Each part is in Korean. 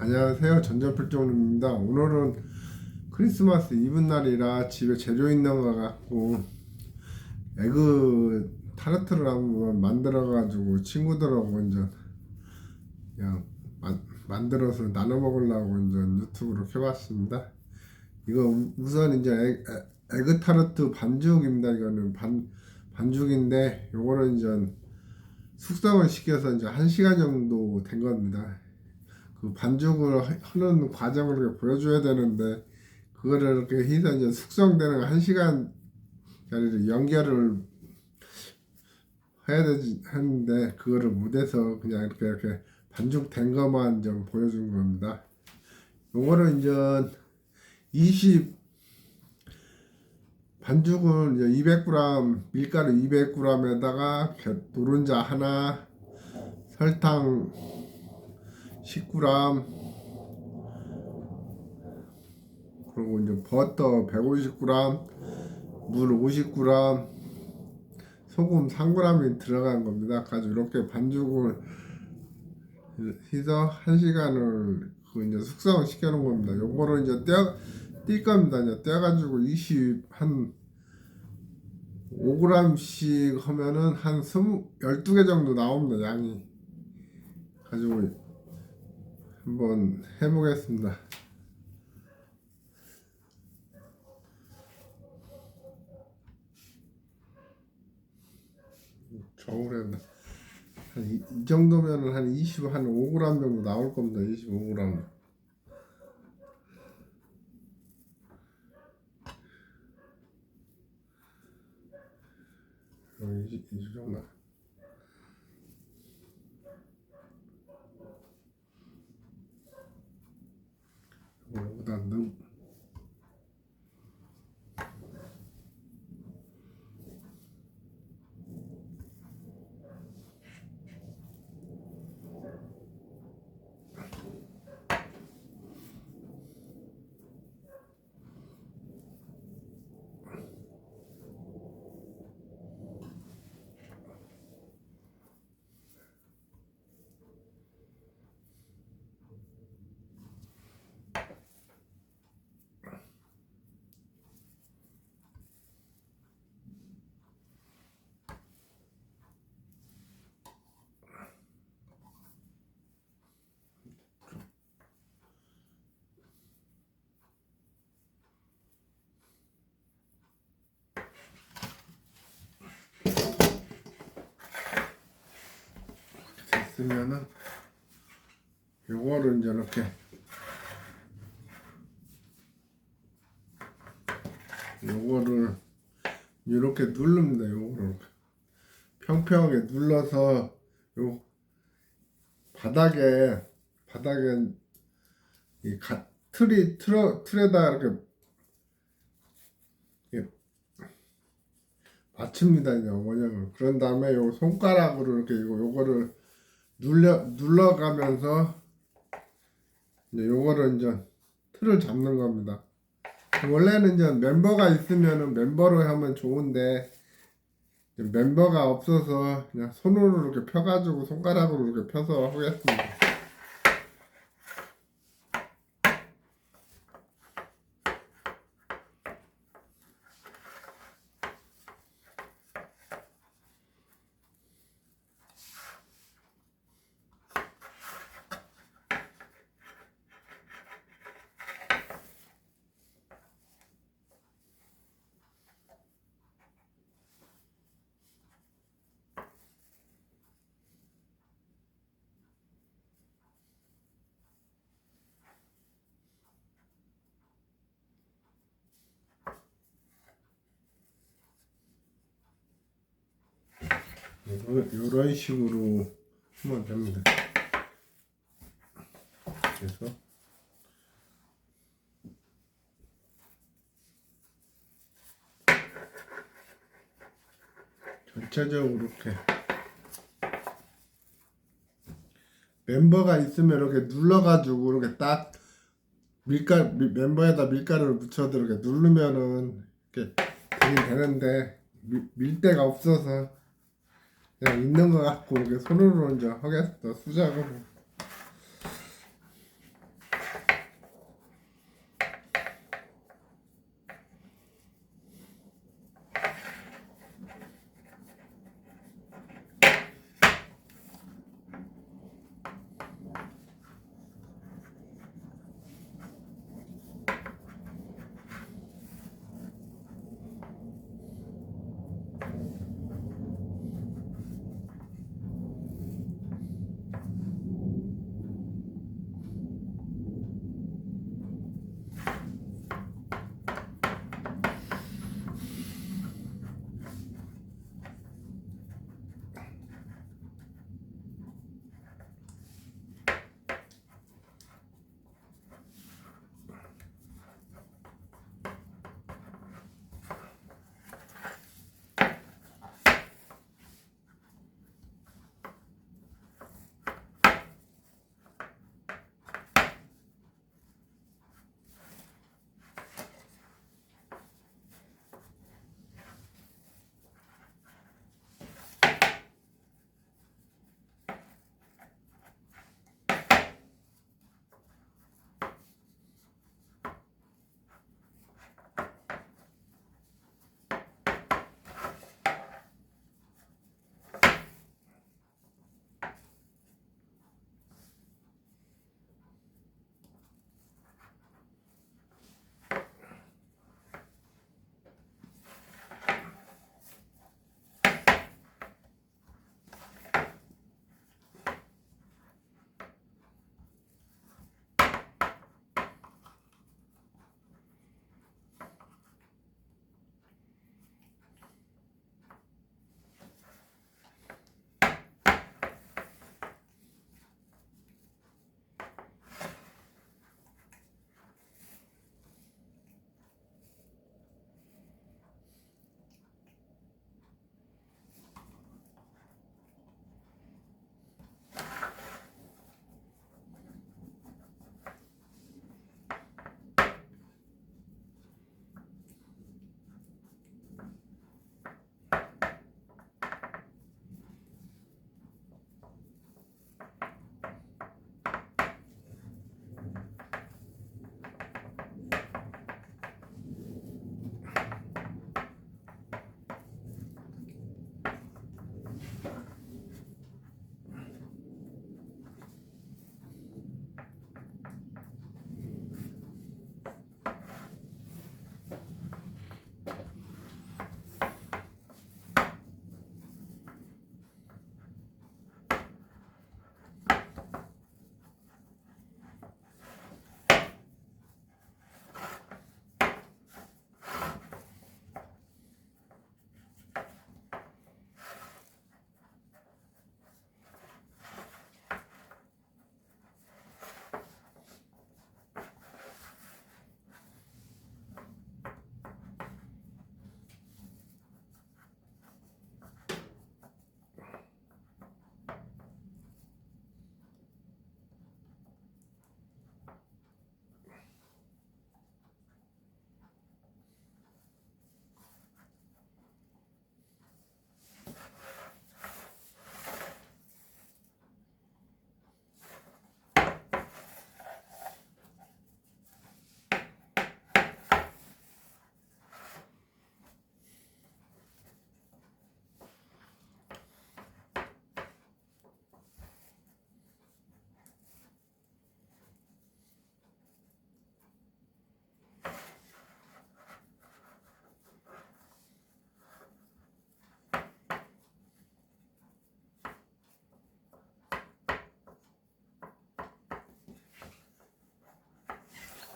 안녕하세요. 전전필종입니다. 오늘은 크리스마스 이브 날이라 집에 재료 있는 거 갖고 에그 타르트를 한번 만들어 가지고 친구들하고 이제 그냥 만, 만들어서 나눠 먹으려고 이제 유튜브로 켜봤습니다. 이거 우- 우선 이제 에, 에, 에그 타르트 반죽입니다. 이거는 반 반죽인데 요거는 이제 숙성을 시켜서 이제 한 시간 정도 된 겁니다. 그 반죽을 하- 하는 과정을 이렇게 보여줘야 되는데 그거를 이렇게 해서 이제 숙성되는 한 시간짜리를 연결을 해야 되지 했는데 그거를 못해서 그냥 이렇게 이렇게 반죽된 것만 좀 보여준 겁니다. 요거는 이제 20 반죽은 이제 200g 밀가루 200g에다가 노른자 하나 설탕 10g 그리고 이제 버터 150g 물 50g 소금 3g이 들어간 겁니다. 가지고 이렇게 반죽을 해서 1시간을 그 이제 숙성을 시켜 놓은 겁니다. 요거를 이제 떼어 뛸 겁니다. 이제 떼어 가지고 20한 5g씩 하면은 한 20, 12개 정도 나옵니다. 양이. 가지고 한번 해보겠습니다. 겨울에 한 이, 이 정도면은 한 20, 한 5g 정도 나올 겁니다. 25g. 어, 이, 이 정도. 여기 됐으면은 요거를 이제 이렇게 요거를 이렇게 누릅니다. 요거를 평평하게 눌러서 요 바닥에 바닥에 이 가, 틀이 틀어 틀에다 이렇게 맞춥니다. 이제 원형을 그런 다음에 요 손가락으로 이렇게 이거 요거를 눌려 눌러가면서 이제 요거를 이제 틀을 잡는 겁니다. 원래는 이제 멤버가 있으면은 멤버로 하면 좋은데 멤버가 없어서 그냥 손으로 이렇게 펴가지고 손가락으로 이렇게 펴서 하겠습니다. 요- 요런 식으로 하면 됩니다. 그래서 전체적으로 이렇게 멤버가 있으면 이렇게 눌러가지고 이렇게 딱 밀가 미- 멤버에다 밀가루를 묻혀서 이렇게 누르면은 이렇게 되긴 되는데 밀, 밀 데가 없어서 그냥 있는 거 갖고 이렇게 손으로 이제 하겠어. 수작으로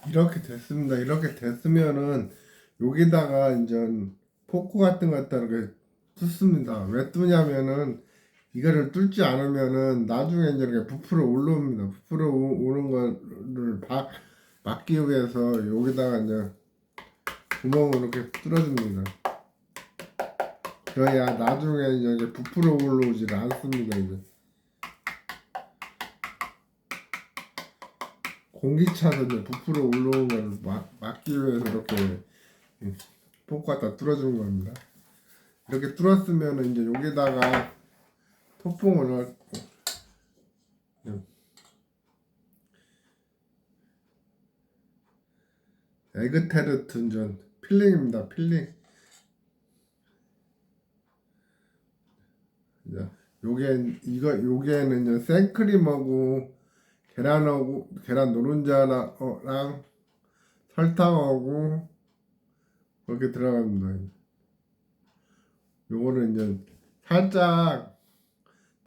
이렇게 됐습니다. 이렇게 됐으면은 여기다가 이제 포크 같은 거 갖다 이렇게 뚫습니다. 왜 뚫냐면은 이거를 뚫지 않으면은 나중에 이제 이렇게 부풀어 올라옵니다. 부풀어 오- 오는 거를 막, 막기 위해서 여기다가 이제 구멍을 이렇게 뚫어줍니다. 그래야 나중에 이제 부풀어 올라오질 않습니다. 이제 공기 차서 이제 부풀어 올라오는 걸 막, 막기 위해서 이렇게 갖다 뚫어주는 겁니다. 이렇게 뚫었으면 이제 여기다가 토핑을 넣고 에그테르트 전 필링입니다. 필링. 요게 이거 요게는 이제 생크림하고 계란하고 계란 노른자랑 설탕하고 그렇게 들어갑니다. 요거를 이제 살짝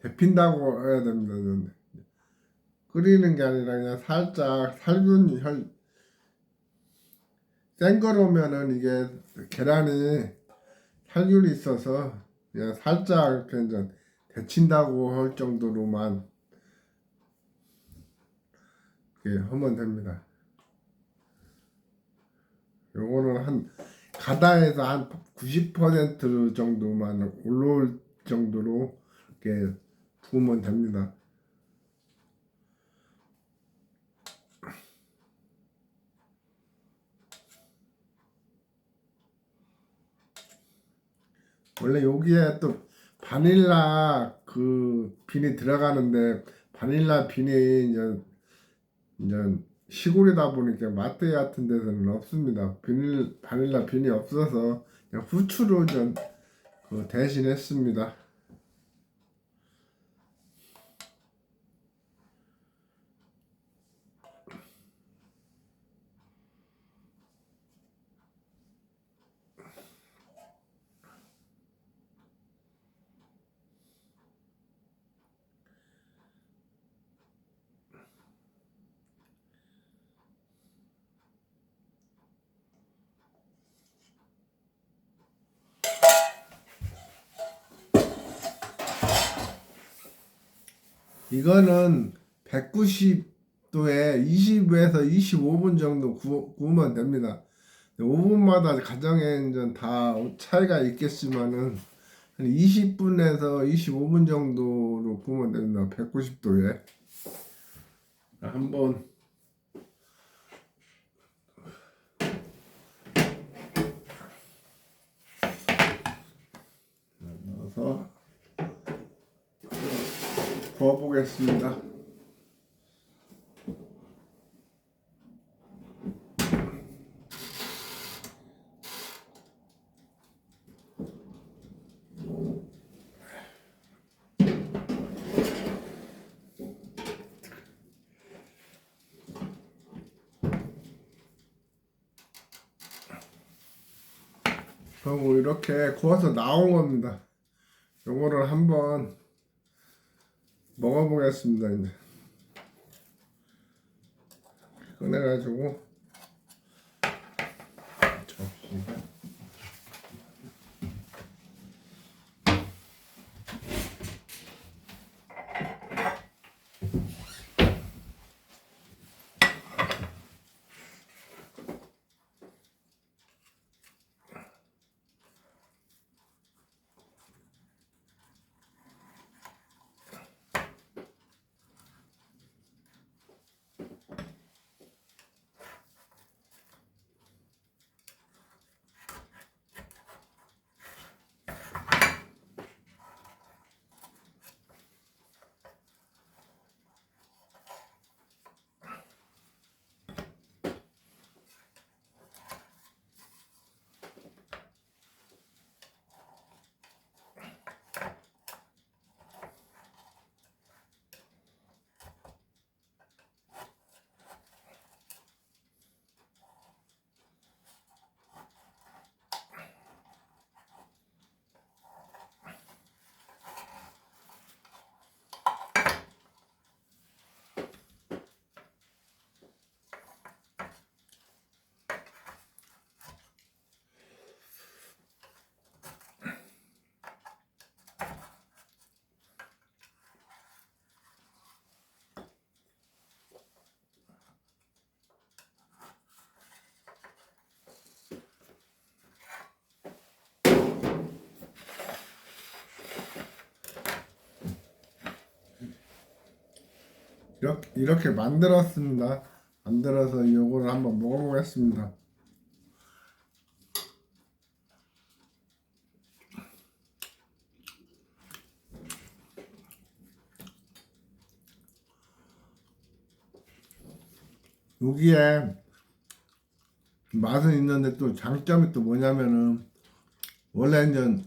데핀다고 해야 됩니다. 끓이는 게 아니라 그냥 살짝 살균 혈, 센 거로면은 이게 계란이 살균이 있어서 그냥 살짝 이렇게 이제 데친다고 할 정도로만 이렇게 하면 됩니다. 요거는 한 가다에서 한 90% 정도만 올라올 정도로 이렇게 부으면 됩니다. 원래 여기에 또 바닐라 그 빈이 들어가는데 바닐라 빈이 이제 이제 시골이다 보니까 마트 같은 데서는 없습니다. 비닐 바닐라 빈이 없어서 후추로 좀그 대신했습니다. 이거는 190도에 20에서 25분 정도 구, 구우면 됩니다. 5분마다 가정에 이제 다 차이가 있겠지만은 한 20분에서 25분 정도로 구우면 됩니다. 190도에. 한번 넣어서 부어보겠습니다. 그리고 이렇게 구워서 나온 겁니다. 요거를 한번 먹어보겠습니다. 이제 꺼내가지고 이렇게, 이렇게 만들었습니다. 만들어서 이거를 한번 먹어보겠습니다. 여기에 맛은 있는데 또 장점이 또 뭐냐면은 원래 이제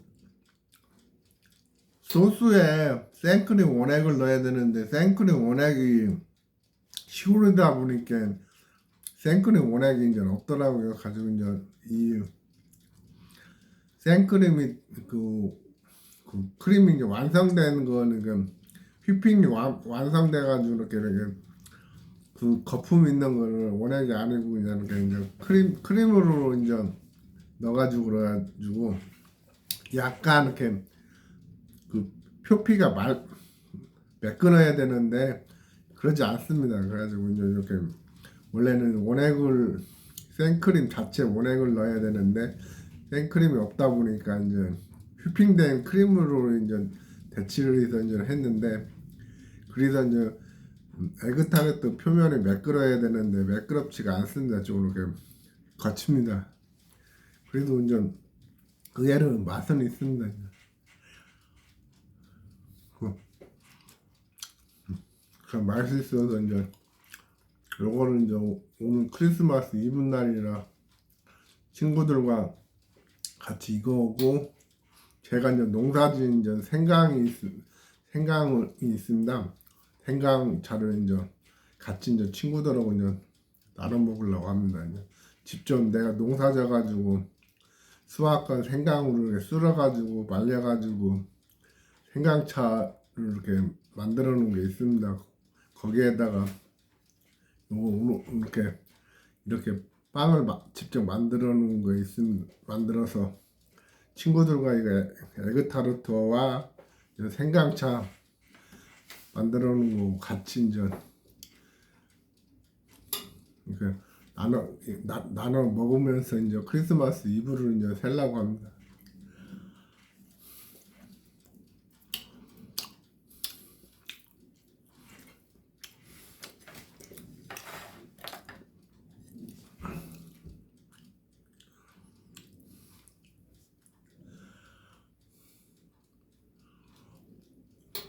소스에 생크림 원액을 넣어야 되는데 생크림 원액이 시골이다 보니까 생크림 원액이 이제 없더라고요. 가지고 이제 이 생크림이 그, 그 크림이 이제 완성된 거는 그 휘핑이 완, 완성돼 가지고 이렇게 이렇게 그 거품 있는 거를 원액이 아니고 그냥 이제 크림 크림으로 이제 넣어가지고 그래가지고 약간 이렇게 그 표피가 말 매끈어야 되는데 그러지 않습니다. 그래가지고 이제 이렇게 원래는 원액을 생크림 자체 원액을 넣어야 되는데 생크림이 없다 보니까 이제 휘핑된 크림으로 이제 대치를 해서 이제 했는데 그래서 이제 에그타르트 표면이 매끄러야 되는데 매끄럽지가 않습니다. 좀 이렇게 거칩니다. 그래도 이제 의외로 맛은 있습니다. 그, 그 맛이 있어서 이제 요거는 이제 오늘 크리스마스 이브 날이라 친구들과 같이 이거 오고 제가 이제 농사지은 이제 생강이 있, 생강이 있습니다. 생강차를 이제 같이 이제 친구들하고 이제 나눠 먹으려고 합니다. 이제 직접 내가 농사져 가지고 수확한 생강으로 이렇게 쓸어 가지고 말려 가지고 생강차를 이렇게 만들어 놓은 게 있습니다. 거기에다가 요거 이렇게 이렇게 빵을 마- 직접 만들어 놓은 거 있음 만들어서 친구들과 이거 에그타르트와 이 생강차 만들어 놓은 거 같이 이제 이렇게 나눠 나, 나눠 먹으면서 이제 크리스마스 이브를 이제 살라고 합니다.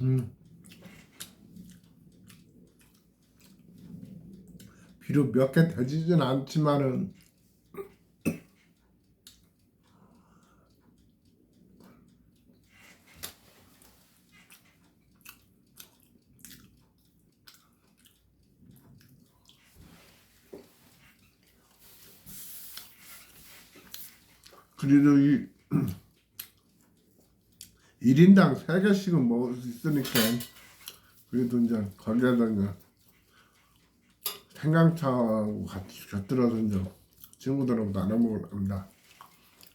음. 비록 몇 개 되지는 않지만은 그래도 이 1인당 3개씩은 먹을 수 있으니까 그래도 이제 거기에다 이제 생강차하고 같이 곁들여서 이제 친구들하고 나눠 먹으려 합니다.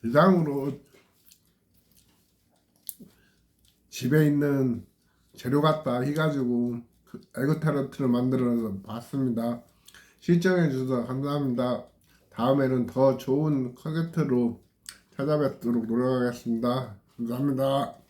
이상으로 집에 있는 재료 갖다 해가지고 그 에그타르트를 만들어서 봤습니다. 시청해 주셔서 감사합니다. 다음에는 더 좋은 컨셉트로 찾아뵙도록 노력하겠습니다. 감사합니다.